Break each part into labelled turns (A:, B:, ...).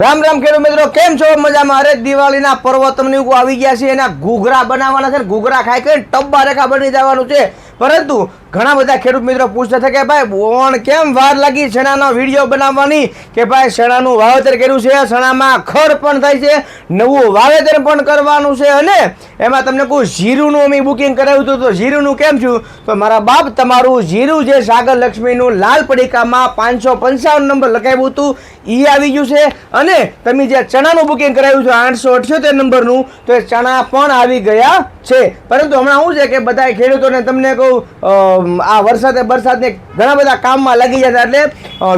A: રામ રામ ખેડૂત મિત્રો, કેમ છો? મજામાં? અરે દિવાળીના પર્વ તમને આવી ગયા છે, એના ઘૂઘરા બનાવવાના છે ઘૂઘરા ખાઈ કરીને ટબ્બા રેખા બની જવાનું છે. પરંતુ ઘણા બધા ખેડૂત મિત્રો પૂછતા હતા કે ભાઈ બોણ કેમ વાર લાગી શેણાનો વીડિયો બનાવવાની? કે ભાઈ, શણાનું વાવેતર કર્યું છે, શણામાં ખર પણ થાય છે, નવું વાવેતર પણ કરવાનું છે અને એમાં તમને કહું, જીરુંનું અમે બુકિંગ કરાવ્યું હતું, તો જીરુંનું કેમ છું તો મારા બાપ તમારું જીરું જે સાગર લક્ષ્મીનું લાલ પડીકામાં પાંચસો પંચાવન નંબર લખાવ્યું હતું એ આવી ગયું છે અને તમે જે ચણાનું બુકિંગ કરાવ્યું છે આઠસો અઠ્યોતેર નંબરનું, તો એ ચણા પણ આવી ગયા છે. પરંતુ હમણાં શું છે કે બધા ખેડૂતોને તમને કહું આ વરસાદે બરસાદને ઘણા બધા કામમાં લાગી જતા એટલે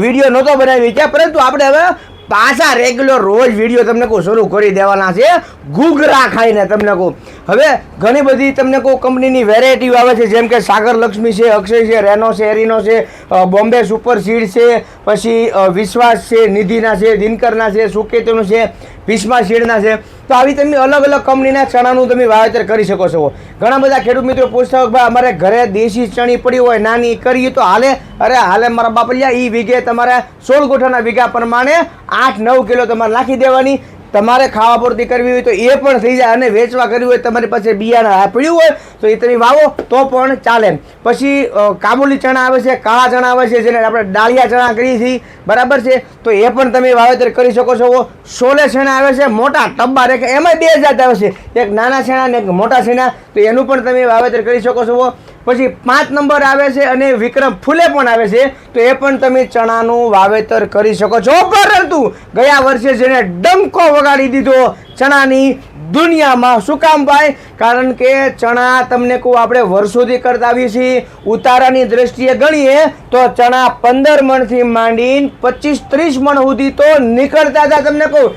A: વીડિયો નહોતો બનાવી ત્યાં. પરંતુ આપણે હવે પાછા રેગ્યુલર રોજ વીડિયો તમને કહું, શરૂ કરી દેવાના છે. ઘૂઘરા ખાઈને તમને કહું. હવે ઘણી બધી તમને કહું, કંપનીની વેરાયટીઓ આવે છે. જેમ કે સાગર લક્ષ્મી છે, અક્ષય છે, રેનો છે, એરિનો છે બોમ્બે સુપર સીડ છે, પછી વિશ્વાસ છે, નિધિના છે, દિનકરના છે, સુકેતનું છે ભીષ્મા શેડના છે. તો આવી તમે અલગ અલગ કંપનીના ચણાનું તમે વાવેતર કરી શકો છો. ઘણા બધા ખેડૂત મિત્રો પૂછતા હોય ભાઈ અમારે ઘરે દેશી ચણી પડી હોય, નાની કરીએ તો હાલે? અરે હાલે મારા બાપલિયા એ વીઘે તમારે સોળ ગોઠાના વીઘા પ્રમાણે આઠ નવ કિલો તમારે નાખી દેવાની. તમારે ખાવા પૂરતી કરવી હોય તો એ પણ થઈ જાય અને વેચવા કરવી હોય, તમારી પાસે બિયારણ આ હોય, તો એ તમે વાવો, તો પણ ચાલે. પછી કાબુલી ચણા આવે છે, કાળા ચણા આવે છે, જેને આપણે ડાળિયા ચણા કરીએ છીએ, બરાબર છે? તો એ પણ તમે વાવેતર કરી શકો છો. સોલે છેણા આવે છે, મોટા ટબ્બા રેખે એમાં બે જાત આવે છે. એક નાના છેણા ને એક મોટા છેણા તો એનું પણ તમે વાવેતર કરી શકો છો. પછી પાંચ નંબર આવે છે અને વિક્રમ ફૂલે પણ આવે છે, તો એ પણ તમે ચણાનું વાવેતર કરી શકો છો. પરંતુ ગયા વર્ષે જેને ડંકો વગાડી દીધો ચણાની દુનિયામાં. શું કામ ભાઈ? કારણ કે ચણા તમને કહું, આપણે વર્ષોથી કરતા આવીએ છીએ. ઉતારાની દ્રષ્ટિએ ગણીએ, તો ચણા પંદર મણથી માંડીને પચીસ ત્રીસ મણ સુધી તો નીકળતા હતા. તમને કહું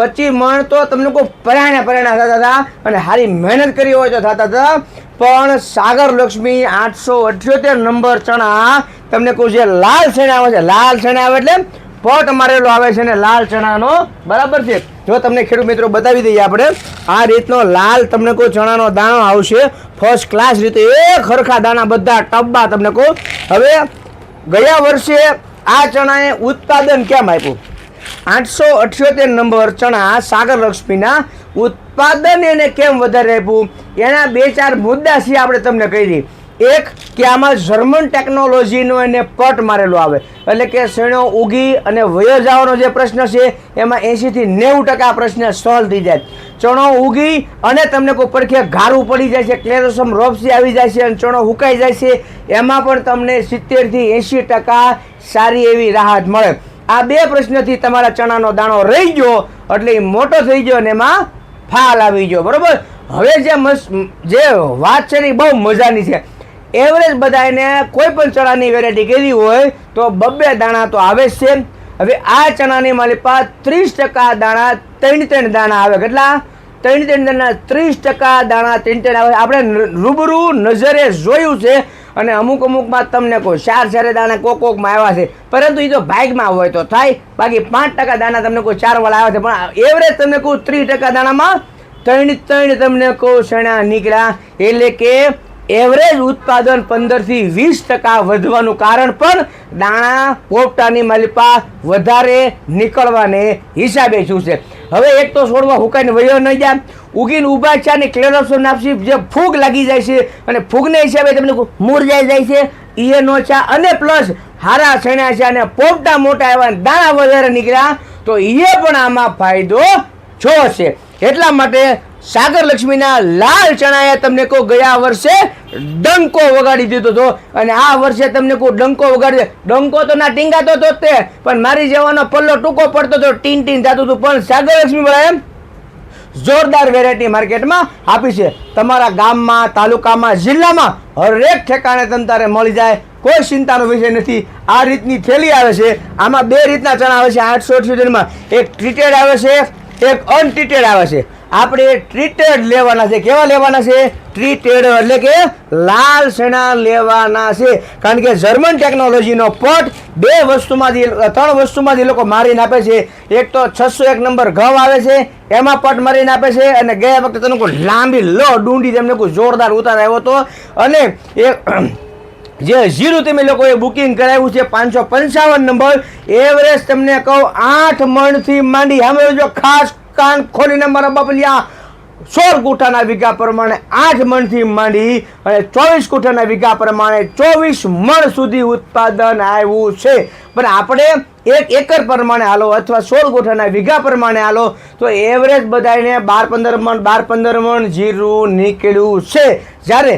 A: પચીસ મણ તો તમને કોઈ પરાણે પરાણા થતા હતા અને સારી મહેનત કરી હોય તો થતા હતા. પણ સાગર લક્ષ્મી આઠસો અઠ્યોતેર નંબર ચણા તમને કહું છે, લાલ ચણા આવે છે. લાલ ચણા આવે એટલે પોટ મારેલો આવે છે ને લાલ ચણાનો. બરાબર છે? જો તમને ખેડૂત મિત્રો બતાવી દઈએ આપણે, આ રીતનો લાલ તમને કોઈ ચણાનો દાણો આવશે. ફર્સ્ટ ક્લાસ રીતે એક ખરખા દાણા બધા ટબ્બા તમને કહું. હવે ગયા વર્ષે આ ચણાએ ઉત્પાદન કેમ આપ્યું? આઠસો અઠ્યોતેર નંબર ચણા સાગર લક્ષ્મીના ઉત્પાદન એને કેમ વધારે આપ્યું? એના બે ચાર મુદ્દા છે આપણે તમને કહી દઈએ. એક, કે આમાં જર્મન ટેકનોલોજીનો એને પટ મારેલો આવે. એટલે કે શેણો ઉગી અને વયો જવાનો જે પ્રશ્ન છે, એમાં એંશીથી નેવું ટકા પ્રશ્ન સોલ્વ થઈ જાય. ચણો ઉગી અને તમને કોઈ પડખે ઘારું પડી જાય છે, ક્લેરોસમ રોપસી આવી જાય છે અને ચણો હુકાઈ જાય છે, એમાં પણ તમને સિત્તેરથી એંશી ટકા સારી એવી રાહત મળે. આ બે પ્રશ્નથી તમારા ચણાનો દાણો રહી ગયો, એટલે એ મોટો થઈ ગયો અને એમાં ફાલ આવી ગયો, બરાબર? હવે જે મસ, જે વાત છે ને એ બહુ મજાની છે. એવરેજ બધાને કોઈ પણ ચણાની વેરાયટી કરી હોય, તો બબ્બે દાણા તો આવે જ છે. હવે આ ચણાની મારી પાસે ત્રીસ ટકા દાણા ત્રણ ત્રણ દાણા આવે. કેટલા? ત્રણ ત્રણ દાણા, ત્રીસ ટકા દાણા ત્રણ ત્રણ આવે. આપણે રૂબરૂ નજરે જોયું છે અને અમુક અમુકમાં તમને કહું, ચાર ચારે દાણા કોક કોકમાં આવ્યા છે. પરંતુ એ જો ભાગમાં હોય તો થાય. બાકી પાંચ ટકા દાણા તમને કોઈ ચાર વાળા આવ્યા છે, પણ એવરેજ તમને કહું ત્રીસ ટકા દાણામાં ત્રણ ત્રણ તમને કહું શણા નીકળ્યા. એટલે કે એવરેજ ઉત્પાદન પંદરથી વીસ ટકા વધવાનું કારણ પણ દાણા પોપટાની મલપા વધારે નીકળવાને હિસાબે શું છે? હવે એક તો છોડવા હુકાઈને વયો નહીં જાય ઉગીને ઊભા છે અને ક્લેરોસોન આપશે. જે ફૂગ લાગી જાય છે અને ફૂગને હિસાબે તમને મૂરજાઈ જાય છે એ નો છે અને પ્લસ હારા છણ્યા છે અને પોપટા મોટા એવા દાણા વધારે નીકળ્યા, તો એ પણ આમાં ફાયદો છો છે એટલા માટે સાગર લક્ષ્મીના લાલ ચણાએ તમને કહો ગયા વર્ષે ડંકો વગાડી દીધો હતો. અને આ વર્ષે તમને કહું ડંકો વગાડી ડંકો તો ના ટીંગાતો તો જ તે, પણ મારી જવાનો પલ્લો ટૂંકો પડતો હતો ટીન ટીન થતું હતું. પણ સાગર લક્ષ્મી વાળા એમ જોરદાર વેરાયટી માર્કેટમાં આપી છે. તમારા ગામમાં, તાલુકામાં, જિલ્લામાં હરેક ઠેકાણે તમતારે મળી જાય. કોઈ ચિંતાનો વિષય નથી. આ રીતની થેલી આવે છે. આમાં બે રીતના ચણા આવે છે. આઠસો અઠ્યોતેરમાં એક ટ્રીટેડ આવે છે, એક અનટ્રીટેડ આવે છે. આપણે ટ્રીટેડ લેવાના છે. કેવા લેવાના છે? ટ્રીટેડ એટલે કે લાલ સેના લેવાના છે. કારણ કે જર્મન ટેકનોલોજીનો પટ બે વસ્તુમાંથી, ત્રણ વસ્તુમાંથી લોકો મારીને આપે છે. એક તો છસો એક નંબર ઘઉં આવે છે, એમાં પટ મારીને આપે છે અને ગયા વખતે તમને કોઈ લાંબી લો ડુંડી તેમને કોઈ જોરદાર ઉતાર આવ્યો હતો. અને એ જે જીરું તમે લોકોએ બુકિંગ કરાવ્યું છે, પાંચસો પંચાવન નંબર. એવરેજ તમને કહું, આઠ મણથી માંડી. હવે જો ખાસ કાન ખોલીને મારા બાપલિયા સોળ ગુઠાના વીઘા પ્રમાણે આઠ મણથી માંડી અને ચોવીસ ગુઠાના વીઘા પ્રમાણે ચોવીસ મણ સુધી ઉત્પાદન આવ્યું છે. પણ આપણે એક એકર પ્રમાણે હાલો અથવા સોળ ગુઠાના વીઘા પ્રમાણે હાલો તો એવરેજ બધાને બાર પંદર મણ, બાર પંદર મણ જીરું નીકળ્યું છે. જ્યારે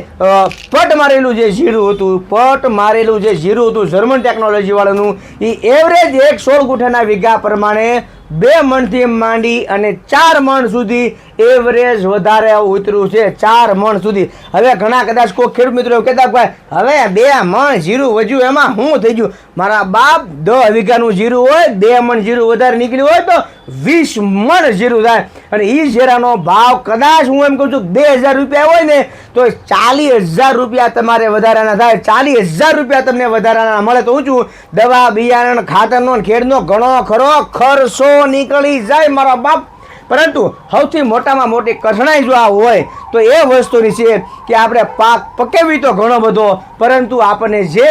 A: પટ મારેલું જે જીરું હતું, પટ મારેલું જે જીરું હતું જર્મન ટેકનોલોજીવાળાનું એ એવરેજ એક સોળ ગુઠાના વીઘા પ્રમાણે બે મણથી માંડી અને ચાર મણ સુધી એવરેજ વધારે ઉતર્યું છે, ચાર મણ સુધી. હવે ઘણા કદાચ કોઈ ખેડૂત મિત્રો કહેતા ભાઈ, હવે બે મણ જીરું વધ્યું, એમાં શું થઈ ગયું? મારા બાપ દસ વીઘાનું જીરું હોય, બે મણ જીરું વધારે નીકળ્યું હોય તો વીસ મણ જીરું થાય. અને એ જીરાનો ભાવ કદાચ હું એમ કહું છું, બે હજાર રૂપિયા હોય ને, તો ચાલીસ હજાર રૂપિયા તમારે વધારાના થાય. ચાલીસ હજાર રૂપિયા તમને વધારાના મળે તો ઊંચું દવા, બિયારણ, ખાતરનો ખેડનો ઘણો ખરો ખર્ચો નીકળી જાય મારા બાપ. પરંતુ સૌથી મોટામાં મોટી કઠણાઈ જો આ હોય, તો એ વસ્તુની છે કે આપણે પાક પકેવી તો ઘણો બધો, પરંતુ આપણને જે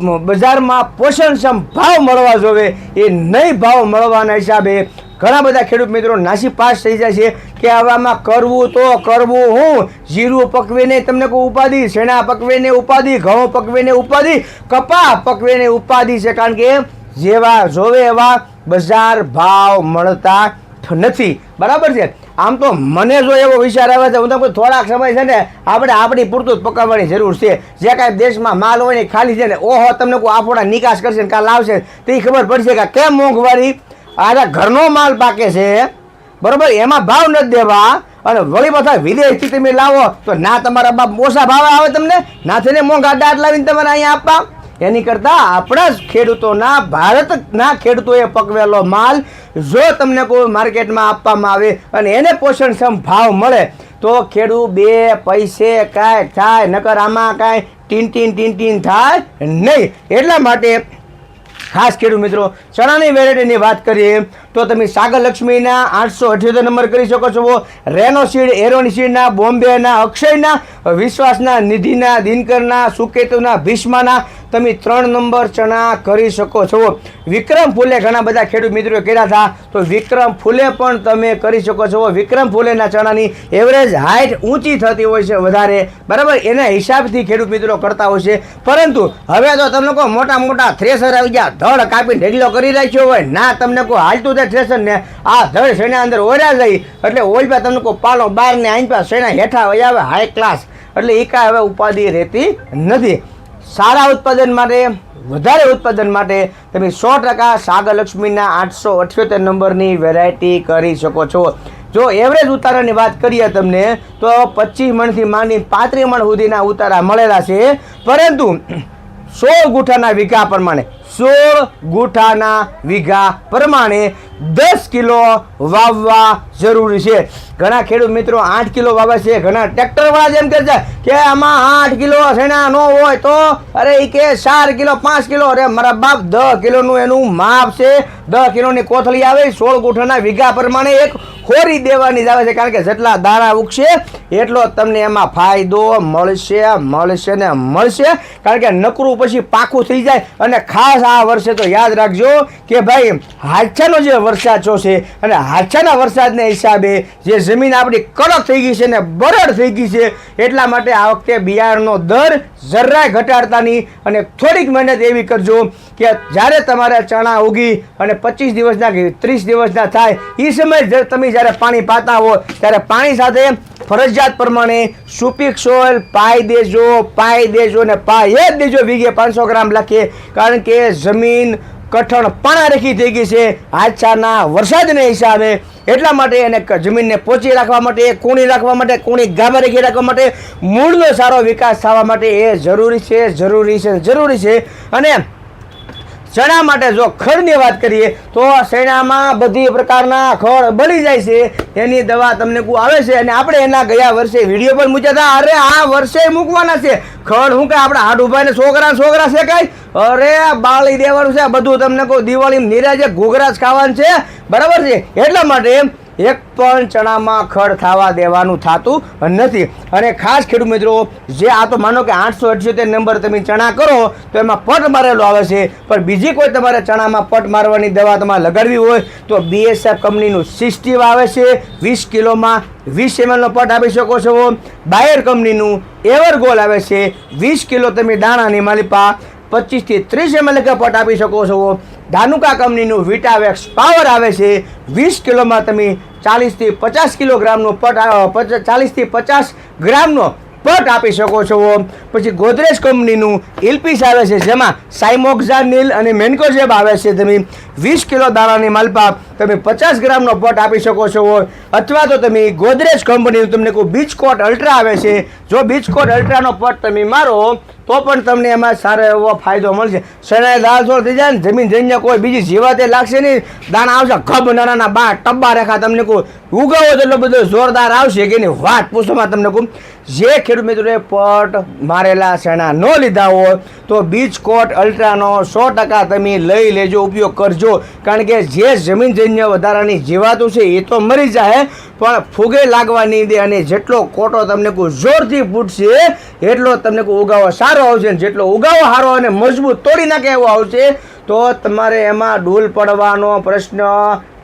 A: બજારમાં પોષણક્ષમ ભાવ મળવા જોવે, એ નહીં ભાવ મળવાના હિસાબે ઘણા બધા ખેડૂત મિત્રો નાસી પાસ થઈ જાય છે કે આવામાં કરવું તો કરવું હું, જીરું પકવીને તમને કોઈ ઉપાધિ, શેણા પકવીને ઉપાધિ, ઘઉં પકવીને ઉપાધિ, કપા પકવીને ઉપાધિ છે, કારણ કે જેવા જોવે એવા બજાર ભાવ મળતા નથી. બરાબર છે? આમ તો મને જો એવો વિચાર આવે છે, હું તમને થોડાક સમય છે ને, આપણે આપણી પૂરતું જ પકાવવાની જરૂર છે. જે કાંઈ દેશમાં માલ હોય ને ખાલી છે ને, ઓહો, તમને કોઈ આફોડા નિકાસ કરશે ને કાં લાવશે તે ખબર પડશે કે કેમ મોંઘવારી? આ ઘરનો માલ પાકે છે, બરોબર? એમાં ભાવ નથી દેવા. અને વળી પાછા વિદેશથી તમે લાવો, તો ના તમારા બાપ ઓછા ભાવે આવે તમને? ના થઈને મોંઘા દાંત લાવીને તમારે અહીંયા આપવા? એની કરતાં આપણા જ ખેડૂતોના ભારતના ખેડૂતોએ પકવેલો માલ જો તમને કોઈ માર્કેટમાં આપવામાં આવે અને એને પોષણક્ષમ ભાવ મળે, તો ખેડૂત બે પૈસે કાંઈ થાય, નકર આમાં કાંઈ ટીન ટીન ટીન ટીન થાય નહીં. એટલા માટે ખાસ ખેડૂત મિત્રો, ચણાની વેરાયટીની વાત કરીએ, તો તમે સાગર લક્ષ્મીના આઠસો અઠ્યોતેર નંબર કરી શકો છો. રેનો સીડ, એરોની સીડના, બોમ્બેના, અક્ષયના, વિશ્વાસના, નિધિના, દિનકરના, સુકેતુના, ભીષ્માના તમે ત્રણ નંબર ચણા કરી શકો છો. વિક્રમ ફૂલે ઘણા બધા ખેડૂત મિત્રો કર્યા હતા. તો વિક્રમ ફૂલે પણ તમે કરી શકો છો. વિક્રમ ફૂલેના ચણાની એવરેજ હાઇટ ઊંચી થતી હોય છે વધારે. બરાબર? એના હિસાબથી ખેડૂત મિત્રો કરતા હોય છે. પરંતુ હવે તો તમને કહો મોટા મોટા થ્રેસર આવી ગયા. ધડ કાપી ઢગલો કરી રાખ્યો હોય. ના, તમને કોઈ હાલતું થાય થ્રેસરને આ ધડ શેના અંદર ઓર્યા જાય એટલે ઓલપા તમને કોઈ પાલો બાર ને આઈપા શેના હેઠા વહી આવે? હાઈ ક્લાસ એટલે એ કાંઈ હવે ઉપાધિ રહેતી નથી. સારા ઉત્પાદન માટે, વધારે ઉત્પાદન માટે તમે સો ટકા સાગર લક્ષ્મીના આઠસો અઠ્યોતેર નંબરની વેરાયટી કરી શકો છો. જો એવરેજ ઉતારાની વાત કરીએ તમને, તો પચીસ મણથી માંડી પાંત્રીસ મણ સુધીના ઉતારા મળેલા છે. પરંતુ સો ગુઠાના વીઘા પ્રમાણે સોળ ગુઠાના વીઘા પ્રમાણે દસ કિલો વાવવા જરૂરી છે. ઘણા ખેડૂત મિત્રો આઠ કિલો વાવે છે, ઘણા ટ્રેક્ટરવાળા જેમ કે છે કે આમાં આઠ કિલો શેણા ન હોય તો અરે એ કે ચાર કિલો, પાંચ કિલો, અરે મારા બાપ દસ કિલોનું એનું માપ છે. દસ કિલોની કોથળી આવે, સોળ ગુઠાના વીઘા પ્રમાણે એક ખોરી દેવાની જ આવે છે. કારણ કે જેટલા દાણા ઉગશે, એટલો તમને એમાં ફાયદો મળશે મળશે ને મળશે. કારણ કે નકરું પછી પાકું થઈ જાય અને ખાસ આ વર્ષે તો યાદ રાખજો કે ભાઈ હાથાનો જે વરસાદ છો છે અને હાથાના વરસાદને હિસાબે જે જમીન આપણી કડક થઈ ગઈ છે ને બરડ થઈ ગઈ છે, એટલા માટે આ વખતે બિયારણનો દર જરાય ઘટાડતા નહીં. અને થોડીક મહેનત એવી કરજો કે જ્યારે તમારે ચણા ઉગી અને પચીસ દિવસના કે ત્રીસ દિવસના થાય એ સમયે તમે જ્યારે પાણી પાતા હો, ત્યારે પાણી સાથે ફરજિયાત પ્રમાણે સુપીક સોઇલ, પાઈ દેજો પાઈ દેજો ને પાઈ જ દેજો. વીઘે પાંચસો ગ્રામ લખીએ. કારણ કે જમીન કઠણ પાણારેખી થઈ ગઈ છે. આછાના વરસાદને હિસાબે એટલા માટે એને જમીનને પોચી રાખવા માટે, કૂણી રાખવા માટે, કૂણી ગાભારેખી રાખવા માટે મૂળનો સારો વિકાસ થવા માટે એ જરૂરી છે જરૂરી છે જરૂરી છે. અને ચણા માટે જો ખડની વાત કરીએ, તો શેણામાં બધી પ્રકારના ખડ બળી જાય છે. એની દવા તમને કોઈ આવે છે અને આપણે એના ગયા વર્ષે વીડિયો પણ મૂક્યા હતા. અરે, આ વર્ષે મૂકવાના છે. ખડ હું કે આપણે હાડ ઉભાઈને છોકરા છોકરા છે કાંઈ? અરે, બાળી દેવાનું છે. બધું તમને કહું દિવાળી નિરાજે ઘોઘરા જ ખાવાનું છે. બરાબર છે? એટલા માટે એક પણ ચણામાં ખડ થવા દેવાનું થતું નથી. અને ખાસ ખેડૂત મિત્રો, જે આ તો માનો કે આઠસો અઠ્યોતેર નંબર તમે ચણા કરો, તો એમાં પટ મારેલો આવે છે. પણ બીજી કોઈ તમારે ચણામાં પટ મારવાની દવા તમારે લગાડવી હોય, તો બીએસએફ કંપનીનું સિસ્ટીવ આવે છે. વીસ કિલોમાં વીસ એમએલનો પટ આપી શકો છો. બાયર કંપનીનું એવરગોલ આવે છે. વીસ કિલો તમે દાણાની માલિપા પચીસથી ત્રીસ એમએલ પટ આપી શકો છો. ધાનુકા કંપનીનું વિટાવેક્સ પાવર આવે છે. વીસ કિલોમાં તમે ચાલીસથી પચાસ કિલોગ્રામનો પટ ચાલીસથી પચાસ ગ્રામનો પટ આપી શકો છો. પછી ગોદરેજ કંપનીનું ઇલપીસ આવે છે, જેમાં સાઇમોક્ઝાનિલ અને મેન્કોઝેબ આવે છે. તમે વીસ કિલો દાણાની માલપા તમે પચાસ ગ્રામનો પટ આપી શકો છો અથવા તો તમે ગોદરેજ કંપનીનું તમને કોઈ બીચકોટ અલ્ટ્રા આવે છે, જો બીચકોટ અલ્ટ્રાનો પટ તમે મારો, તો પણ તમને એમાં સારો એવો ફાયદો મળશે. શરીર દાળ છોડ થઈ જાય ને જમીન જઈને કોઈ બીજી જીવાતે લાગશે નહીં, દાણા આવશે ખબ નાના બા ટબ્બા રેખા તમને કોઈ ઉગાવો એટલો બધો જોરદાર આવશે કે એની વાત પૂછવામાં તમને કહું, જે ખેડૂત મિત્રોએ પટ મારેલા શેણા ન લીધા હોય, તો બીચ કોટ અલ્ટ્રાનો સો ટકા તમે લઈ લેજો, ઉપયોગ કરજો. કારણ કે જે જમીનજન્ય વધારાની જીવાતું છે, એ તો મરી જાય પણ ફૂગે નહીં દે અને જેટલો કોટો તમને કોઈ જોરથી ફૂટશે એટલો તમને કોઈ ઉગાવો સારો આવશે જેટલો ઉગાવો સારો અને મજબૂત તોડી નાખે એવો આવશે, તો તમારે એમાં ડૂલ પડવાનો પ્રશ્ન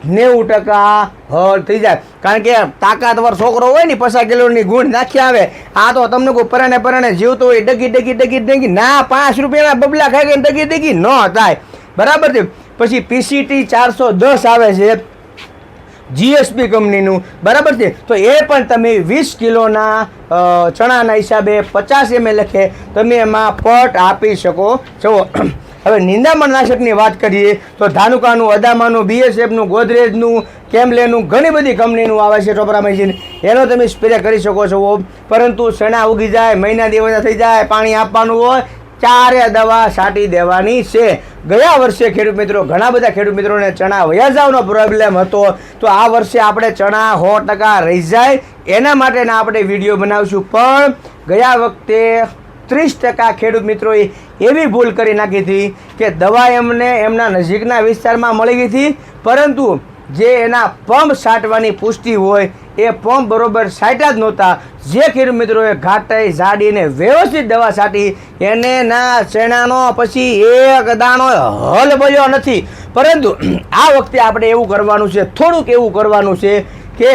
A: નેવું ટકા હળ થઈ જાય. કારણ કે તાકાતવર છોકરો હોય ને, પચાસ કિલોની ગુણ નાખી આવે, આ તો તમને કોઈ પરાણે પરણે જીવતો હોય, ડગી ડગી ડગી ડગી, ના, પાંચ રૂપિયાના બબલા ખાઈ ગઈ ડગી ડગી ન થાય. બરાબર છે? પછી પીસીટી ચારસો દસ આવે છે જીએસપી કંપનીનું. બરાબર છે? તો એ પણ તમે વીસ કિલોના ચણાના હિસાબે પચાસ એમ લખે. તમે એમાં પટ આપી શકો. છો હવે નિંદામણ નાશકની વાત કરીએ, તો ધાનુકાનું, અદામાનું બીએસએફનું ગોદરેજનું, કેમ્લેનું, ઘણી બધી કંપનીનું આવે છે ટોપરામાઇઝિન એનો તમે સ્પ્રે કરી શકો છો. પરંતુ ચણા ઉગી જાય, મહિના દિવસ થઈ જાય, પાણી આપવાનું હોય ચારે દવા છાંટી દેવાની છે. ગયા વર્ષે ખેડૂત મિત્રો, ઘણા બધા ખેડૂત મિત્રોને ચણા વયા જવાનો પ્રોબ્લેમ હતો. તો આ વર્ષે આપણે ચણા સો ટકા રહી જાય. એના માટેના આપણે વીડિયો બનાવશું. પણ ગયા વખતે ત્રીસ ટકા ખેડૂત મિત્રોએ એવી ભૂલ કરી નાખી હતી કે દવા એમને એમના નજીકના વિસ્તારમાં મળી ગઈ હતી. પરંતુ જે એના પંપ સાટવાની પુષ્ટિ હોય, એ પંપ બરોબર સાટ્યા જ નહોતા. જે ખેડૂત મિત્રોએ ઘાટાઈ ઝાડીને વ્યવસ્થિત દવા છાંટી એને ના શેણાનો પછી એક દાણો હલ બળ્યો નથી. પરંતુ, આ વખતે આપણે એવું કરવાનું છે, થોડુંક એવું કરવાનું છે કે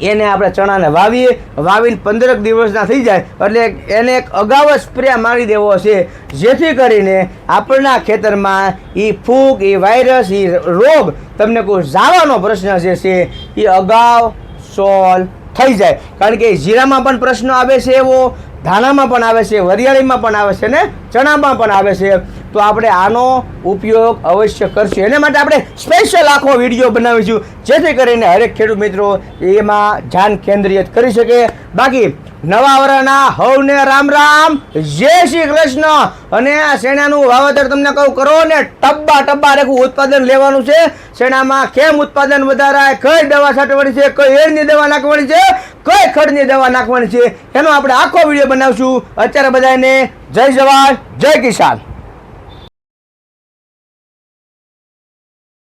A: એને આપણે ચણાને વાવીએ. વાવીને પંદરક દિવસના થઈ જાય. એટલે એને એક અગાઉ જ સ્પ્રે મારી દેવો છે. જેથી કરીને આપણા ખેતરમાં એ ફૂગ એ વાયરસ એ રોગ તમને કોઈ જાવાનો પ્રશ્ન જે છે એ અગાઉ સોલ્વ થઈ જાય. કારણ કે જીરામાં પણ પ્રશ્ન આવે છે એવો, ધાણામાં પણ આવે છે, વરિયાળીમાં પણ આવે છે ને ચણામાં પણ આવે છે. તો આપણે આનો ઉપયોગ અવશ્ય કરશું. એના માટે આપણે સ્પેશિયલ આખો વીડિયો બનાવીશું. જેથી કરીને હરેક ખેડૂત મિત્રો એમાં ધ્યાન કેન્દ્રિત કરી શકે. બાકી નવા વરાના હવને રામ રામ. જય શ્રી કૃષ્ણ. અને શેણાનું વાવેતર તમને કહું, કરો ને ટબ્બા ટબ્બા રેખું ઉત્પાદન લેવાનું છે. શેણામાં કેમ ઉત્પાદન વધારાય? કઈ દવા છાંટવાની છે? કઈ એરની દવા નાખવાની છે? કઈ ખડની દવા નાખવાની છે? એનો આપણે આખો વીડિયો બનાવશું. અત્યારે બધાને જય જવાન, જય કિસાન.